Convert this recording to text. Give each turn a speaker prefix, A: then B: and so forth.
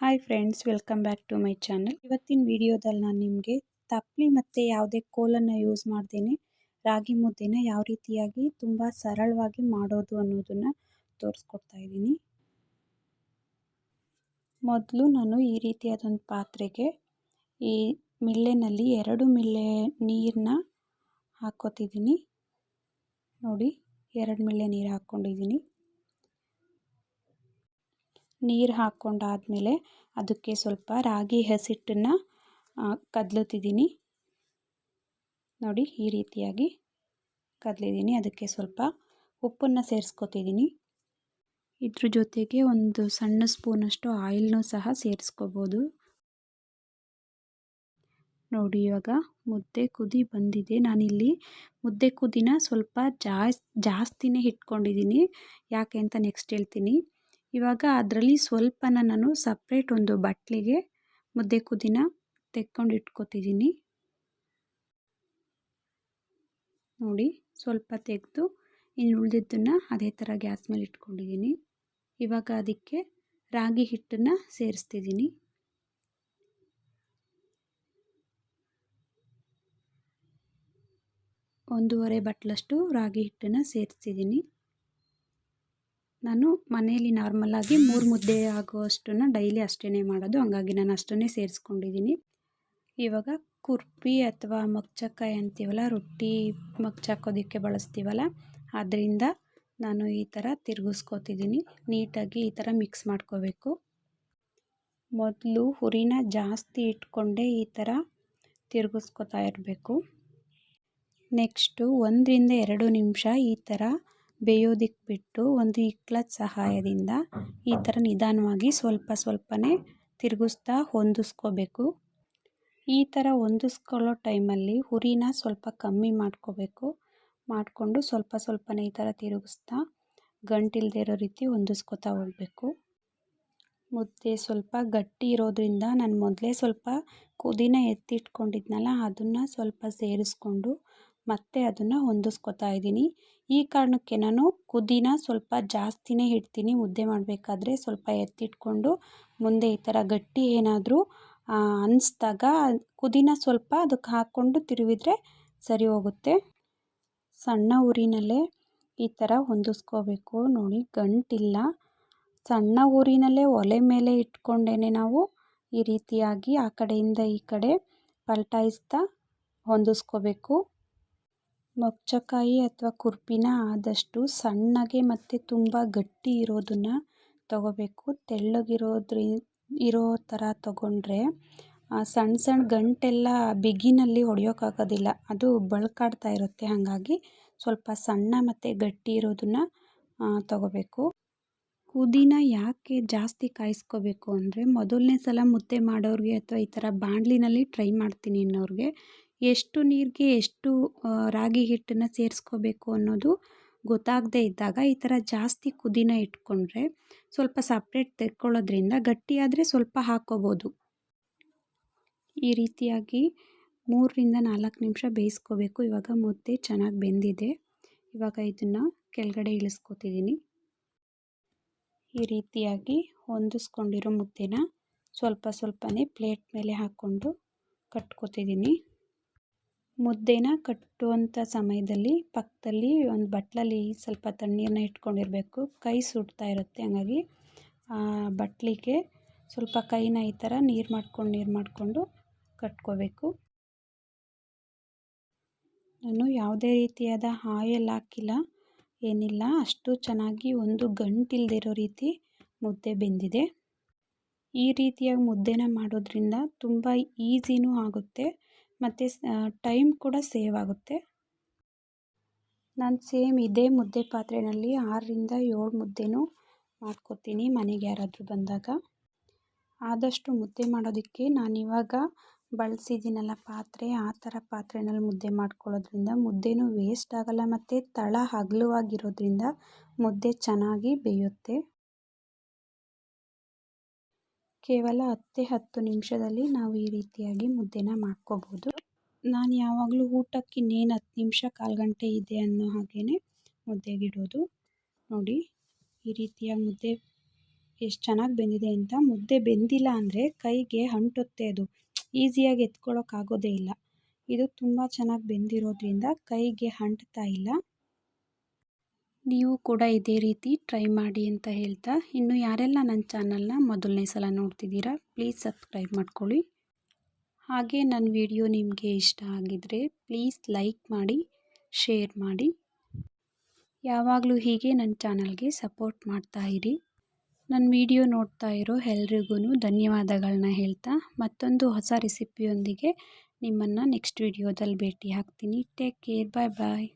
A: Hi friends welcome back to my channel ಇವತ್ತಿನ ವಿಡಿಯೋದಲ್ಲಿ ನಾನು ನಿಮಗೆ ತಪ್ಪಲಿ ಮತ್ತು ಯಾವುದೇ ಕೋಲನ್ನು ಯೂಸ್ ಮಾಡ್ದೇನೆ, ರಾಗಿ ಮುದ್ದೆನ ಯಾವ ರೀತಿಯಾಗಿ ತುಂಬ ಸರಳವಾಗಿ ಮಾಡೋದು ಅನ್ನೋದನ್ನು ತೋರಿಸ್ಕೊಡ್ತಾ ಇದ್ದೀನಿ. ಮೊದಲು ನಾನು ಈ ರೀತಿಯಾದೊಂದು ಪಾತ್ರೆಗೆ ಈ ಮಿಲ್ಲೆನಲ್ಲಿ ಎರಡು ಮಿಲ್ಲೆ ನೀರನ್ನ ಹಾಕೋತಿದ್ದೀನಿ ನೋಡಿ, ಎರಡು ಮಿಲ್ಲೆ ನೀರು ಹಾಕ್ಕೊಂಡಿದ್ದೀನಿ. ನೀರು ಹಾಕ್ಕೊಂಡಾದಮೇಲೆ ಅದಕ್ಕೆ ಸ್ವಲ್ಪ ರಾಗಿ ಹಸಿಟ್ಟನ್ನು ಕದ್ಲತ್ತಿದ್ದೀನಿ. ನೋಡಿ, ಈ ರೀತಿಯಾಗಿ ಕದಲಿದ್ದೀನಿ. ಅದಕ್ಕೆ ಸ್ವಲ್ಪ ಉಪ್ಪನ್ನು ಸೇರಿಸ್ಕೊತಿದ್ದೀನಿ. ಇದ್ರ ಜೊತೆಗೆ ಒಂದು ಸಣ್ಣ ಸ್ಪೂನಷ್ಟು ಆಯಿಲ್ನೂ ಸಹ ಸೇರಿಸ್ಕೋಬೋದು. ನೋಡಿ, ಇವಾಗ ಮುದ್ದೆ ಕುದಿ ಬಂದಿದೆ. ನಾನಿಲ್ಲಿ ಮುದ್ದೆ ಕುದಿನ ಸ್ವಲ್ಪ ಜಾಸ್, ಜಾಸ್ತಿನೇ ಇಟ್ಕೊಂಡಿದ್ದೀನಿ ಯಾಕೆ ಅಂತ ನೆಕ್ಸ್ಟ್ ಹೇಳ್ತೀನಿ. ಇವಾಗ ಅದರಲ್ಲಿ ಸ್ವಲ್ಪನ ನಾನು ಸಪ್ರೇಟ್ ಒಂದು ಬಟ್ಲಿಗೆ ಮುದ್ದೆ ಕುದಿನ ತೆಕ್ಕೊಂಡು ಇಟ್ಕೊತಿದ್ದೀನಿ ನೋಡಿ, ಸ್ವಲ್ಪ ತೆಗೆದು ಇನ್ನು ಉಳಿದಿದ್ದನ್ನು ಅದೇ ಥರ ಗ್ಯಾಸ್ ಮೇಲೆ ಇಟ್ಕೊಂಡಿದ್ದೀನಿ ಇವಾಗ ಅದಕ್ಕೆ ರಾಗಿ ಹಿಟ್ಟನ್ನು ಸೇರಿಸ್ತಿದ್ದೀನಿ ಒಂದೂವರೆ ಬಟ್ಲಷ್ಟು ರಾಗಿ ಹಿಟ್ಟನ್ನು ಸೇರಿಸ್ತಿದ್ದೀನಿ ನಾನು ಮನೆಯಲ್ಲಿ ನಾರ್ಮಲಾಗಿ ಮೂರು ಮುದ್ದೆ ಆಗುವಷ್ಟನ್ನ ಡೈಲಿ ಅಷ್ಟೇ ಮಾಡೋದು. ಹಂಗಾಗಿ ನಾನು ಅಷ್ಟನ್ನೇ ಸೇರಿಸ್ಕೊಂಡಿದ್ದೀನಿ ಇವಾಗ ಕುರ್ಪಿ ಅಥವಾ ಮಗ್ಚಕಾಯಿ ಅಂತೀವಲ್ಲ, ರೊಟ್ಟಿ ಮಗ್ಚಾಕೋದಕ್ಕೆ ಬಳಸ್ತೀವಲ್ಲ ಆದ್ದರಿಂದ ನಾನು ಈ ಥರ ತಿರುಗಿಸ್ಕೊತಿದ್ದೀನಿ ನೀಟಾಗಿ ಈ ಥರ ಮಿಕ್ಸ್ ಮಾಡ್ಕೋಬೇಕು. ಮೊದಲು ಹುರಿನ ಜಾಸ್ತಿ ಇಟ್ಕೊಂಡೇ ಈ ಥರ ತಿರುಗಿಸ್ಕೊತಾ ಇರಬೇಕು. ನೆಕ್ಸ್ಟು ಒಂದರಿಂದ ಎರಡು ನಿಮಿಷ ಈ ಥರ ಬೇಯೋದಕ್ಕೆ ಬಿಟ್ಟು ಒಂದು ಇಕ್ಲದ ಸಹಾಯದಿಂದ ಈ ಥರ ನಿಧಾನವಾಗಿ ಸ್ವಲ್ಪ ಸ್ವಲ್ಪನೇ ತಿರುಗಿಸ್ತಾ ಹೊಂದಿಸ್ಕೋಬೇಕು. ಈ ಥರ ಹೊಂದಿಸ್ಕೊಳ್ಳೋ ಟೈಮಲ್ಲಿ ಹುರಿನ ಸ್ವಲ್ಪ ಕಮ್ಮಿ ಮಾಡ್ಕೋಬೇಕು. ಮಾಡಿಕೊಂಡು ಸ್ವಲ್ಪ ಸ್ವಲ್ಪನೇ ಈ ಥರ ತಿರುಗಿಸ್ತಾ ಗಂಟಿಲ್ದೇ ಇರೋ ರೀತಿ ಹೊಂದಿಸ್ಕೊತಾ ಹೋಗಬೇಕು. ಮುದ್ದೆ ಸ್ವಲ್ಪ ಗಟ್ಟಿ ಇರೋದ್ರಿಂದ ನಾನು ಮೊದಲೇ ಸ್ವಲ್ಪ ಕುದಿನ ಎತ್ತಿಟ್ಕೊಂಡಿದ್ನಲ್ಲ ಅದನ್ನು ಸ್ವಲ್ಪ ಸೇರಿಸ್ಕೊಂಡು ಮತ್ತೆ ಅದನ್ನು ಹೊಂದಿಸ್ಕೊತಾ ಇದ್ದೀನಿ. ಈ ಕಾರಣಕ್ಕೆ ನಾನು ಕುದಿನ ಸ್ವಲ್ಪ ಜಾಸ್ತಿನೇ ಇಡ್ತೀನಿ. ಮುದ್ದೆ ಮಾಡಬೇಕಾದ್ರೆ ಸ್ವಲ್ಪ ಎತ್ತಿಟ್ಕೊಂಡು ಮುಂದೆ ಈ ಥರ ಗಟ್ಟಿ ಏನಾದರೂ ಅನ್ನಿಸ್ದಾಗ ಕುದಿನ ಸ್ವಲ್ಪ ಅದಕ್ಕೆ ಹಾಕ್ಕೊಂಡು ತಿರುವಿದ್ರೆ ಸರಿ ಹೋಗುತ್ತೆ. ಸಣ್ಣ ಊರಿನಲ್ಲೇ ಈ ಥರ ಹೊಂದಿಸ್ಕೋಬೇಕು. ನೋಡಿ, ಗಂಟಿಲ್ಲ. ಸಣ್ಣ ಊರಿನಲ್ಲೇ ಒಲೆ ಮೇಲೆ ಇಟ್ಕೊಂಡೇ ನಾವು ಈ ರೀತಿಯಾಗಿ ಆ ಕಡೆಯಿಂದ ಈ ಕಡೆ ಪಲ್ಟಾಯಿಸ್ತಾ ಹೊಂದಿಸ್ಕೋಬೇಕು. ಮೊಗ್ಚಕಾಯಿ ಅಥವಾ ಕುರ್ಪಿನ ಆದಷ್ಟು ಸಣ್ಣಗೆ ಮತ್ತು ತುಂಬ ಗಟ್ಟಿ ಇರೋದನ್ನು ತಗೋಬೇಕು. ತೆಳ್ಳಗಿರೋದ್ರಿ, ಇರೋ ಥರ ತಗೊಂಡ್ರೆ ಸಣ್ಣ ಸಣ್ಣ ಗಂಟೆಲ್ಲ ಬಿಗಿನಲ್ಲಿ ಹೊಡೆಯೋಕ್ಕಾಗೋದಿಲ್ಲ ಅದು ಬಳ್ಕಾಡ್ತಾ ಇರುತ್ತೆ. ಹಾಗಾಗಿ ಸ್ವಲ್ಪ ಸಣ್ಣ ಮತ್ತು ಗಟ್ಟಿ ಇರೋದನ್ನು ತಗೋಬೇಕು. ಕುದಿನ ಯಾಕೆ ಜಾಸ್ತಿ ಕಾಯಿಸ್ಕೋಬೇಕು ಅಂದರೆ, ಮೊದಲನೇ ಸಲ ಮುದ್ದೆ ಮಾಡೋರಿಗೆ ಅಥವಾ ಈ ಥರ ಬಾಣಲಿನಲ್ಲಿ ಟ್ರೈ ಮಾಡ್ತೀನಿ ಅನ್ನೋರಿಗೆ ಎಷ್ಟು ನೀರಿಗೆ ಎಷ್ಟು ರಾಗಿ ಹಿಟ್ಟನ್ನು ಸೇರಿಸ್ಕೋಬೇಕು ಅನ್ನೋದು ಗೊತ್ತಾಗದೇ ಇದ್ದಾಗ ಈ ಥರ ಜಾಸ್ತಿ ಕುದಿನ ಇಟ್ಕೊಂಡ್ರೆ ಸ್ವಲ್ಪ ಸಪ್ರೇಟ್ ತೆಕ್ಕೊಳ್ಳೋದ್ರಿಂದ ಗಟ್ಟಿಯಾದರೆ ಸ್ವಲ್ಪ ಹಾಕ್ಕೋಬೋದು ಈ ರೀತಿಯಾಗಿ ಮೂರರಿಂದ ನಾಲ್ಕು ನಿಮಿಷ ಬೇಯಿಸ್ಕೋಬೇಕು. ಇವಾಗ ಮುದ್ದೆ ಚೆನ್ನಾಗಿ ಬೆಂದಿದೆ. ಇವಾಗ ಇದನ್ನು ಕೆಳಗಡೆ ಇಳಿಸ್ಕೊತಿದ್ದೀನಿ. ಈ ರೀತಿಯಾಗಿ ಹೊಂದಿಸ್ಕೊಂಡಿರೋ ಮುದ್ದೆನ ಸ್ವಲ್ಪ ಸ್ವಲ್ಪನೇ ಪ್ಲೇಟ್ ಮೇಲೆ ಹಾಕ್ಕೊಂಡು ಕಟ್ಕೊತಿದ್ದೀನಿ. ಮುದ್ದೆನ ಕಟ್ಟುವಂಥ ಸಮಯದಲ್ಲಿ ಪಕ್ಕದಲ್ಲಿ ಒಂದು ಬಟ್ಲಲ್ಲಿ ಸ್ವಲ್ಪ ತಣ್ಣೀರನ್ನ ಇಟ್ಕೊಂಡಿರಬೇಕು. ಕೈ ಸುಡ್ತಾ ಇರುತ್ತೆ ಹಂಗಾಗಿ. ಬಟ್ಲಿಗೆ ಸ್ವಲ್ಪ ಕೈನ ಈ ಥರ ನೀರು ಮಾಡ್ಕೊಂಡು, ನೀರು ಮಾಡಿಕೊಂಡು ಕಟ್ಕೋಬೇಕು. ನಾನು ಯಾವುದೇ ರೀತಿಯಾದ ಆಯಲ್ ಹಾಕಿಲ್ಲ, ಏನಿಲ್ಲ. ಅಷ್ಟು ಚೆನ್ನಾಗಿ ಒಂದು ಗಂಟಿಲ್ದಿರೋ ರೀತಿ ಮುದ್ದೆ ಬೆಂದಿದೆ. ಈ ರೀತಿಯಾಗಿ ಮುದ್ದೆನ ಮಾಡೋದ್ರಿಂದ ತುಂಬ ಈಸಿನೂ ಆಗುತ್ತೆ. ಮತ್ತು ಟೈಮ್ ಕೂಡ ಸೇವ್ ಆಗುತ್ತೆ. ನಾನು ಸೇಮ್ ಇದೇ ಮುದ್ದೆ ಪಾತ್ರೆಯಲ್ಲಿ ಆರರಿಂದ ಏಳು ಮುದ್ದೆನೂ ಮಾಡ್ಕೊತೀನಿ ಮನೆಗೆ ಯಾರಾದರೂ ಬಂದಾಗ. ಆದಷ್ಟು ಮುದ್ದೆ ಮಾಡೋದಕ್ಕೆ ನಾನಿವಾಗ ಬಳಸಿದ್ದೀನಲ್ಲ ಪಾತ್ರೆ, ಆ ಥರ ಪಾತ್ರೆನಲ್ಲಿ ಮುದ್ದೆ ಮಾಡ್ಕೊಳ್ಳೋದ್ರಿಂದ ಮುದ್ದೆನೂ ವೇಸ್ಟ್ ಆಗೋಲ್ಲ ಮತ್ತು ತಳ ಹಗಲುವಾಗಿರೋದ್ರಿಂದ ಮುದ್ದೆ ಚೆನ್ನಾಗಿ ಬೇಯುತ್ತೆ. ಕೇವಲ ಹತ್ತೆ ಹತ್ತು ನಿಮಿಷದಲ್ಲಿ ನಾವು ಈ ರೀತಿಯಾಗಿ ಮುದ್ದೆನ ಮಾಡ್ಕೋಬೋದು. ನಾನು ಯಾವಾಗಲೂ ಊಟಕ್ಕೆ ಇನ್ನೇನು ಹತ್ತು ನಿಮಿಷ ಕಾಲು ಗಂಟೆ ಇದೆ ಅನ್ನೋ ಹಾಗೇ ಮುದ್ದೆಗಿಡೋದು ನೋಡಿ, ಈ ರೀತಿಯಾಗಿ ಮುದ್ದೆ ಎಷ್ಟು ಚೆನ್ನಾಗಿ ಬೆಂದಿದೆ ಅಂತ. ಮುದ್ದೆ ಬೆಂದಿಲ್ಲ ಅಂದರೆ ಕೈಗೆ ಅಂಟುತ್ತೆ ಅದು. ಈಸಿಯಾಗಿ ಎತ್ಕೊಳ್ಳೋಕ್ಕಾಗೋದೇ ಇಲ್ಲ. ಇದು ತುಂಬ ಚೆನ್ನಾಗಿ ಬೆಂದಿರೋದ್ರಿಂದ ಕೈಗೆ ಅಂಟ್ತಾ ಇಲ್ಲ. ನೀವು ಕೂಡ ಇದೇ ರೀತಿ ಟ್ರೈ ಮಾಡಿ ಅಂತ ಹೇಳ್ತಾ, ಇನ್ನು ಯಾರೆಲ್ಲ ನನ್ನ ಚಾನಲ್ನ ಮೊದಲನೇ ಸಲ ನೋಡ್ತಿದ್ದೀರಾ, ಪ್ಲೀಸ್ ಸಬ್ಸ್ಕ್ರೈಬ್ ಮಾಡ್ಕೊಳ್ಳಿ. ಹಾಗೆ ನನ್ನ ವಿಡಿಯೋ ನಿಮಗೆ ಇಷ್ಟ ಆಗಿದರೆ ಪ್ಲೀಸ್ ಲೈಕ್ ಮಾಡಿ, ಶೇರ್ ಮಾಡಿ. ಯಾವಾಗಲೂ ಹೀಗೆ ನನ್ನ ಚಾನಲ್ಗೆ ಸಪೋರ್ಟ್ ಮಾಡ್ತಾ ಇರಿ. ನನ್ನ ವಿಡಿಯೋ ನೋಡ್ತಾ ಇರೋ ಎಲ್ರಿಗೂ ಧನ್ಯವಾದಗಳನ್ನ ಹೇಳ್ತಾ, ಮತ್ತೊಂದು ಹೊಸ ರೆಸಿಪಿಯೊಂದಿಗೆ ನಿಮ್ಮನ್ನು ನೆಕ್ಸ್ಟ್ ವಿಡಿಯೋದಲ್ಲಿ ಭೇಟಿ ಹಾಕ್ತೀನಿ ಟೇಕ್ ಕೇರ್ ಬಾಯ್ ಬಾಯ್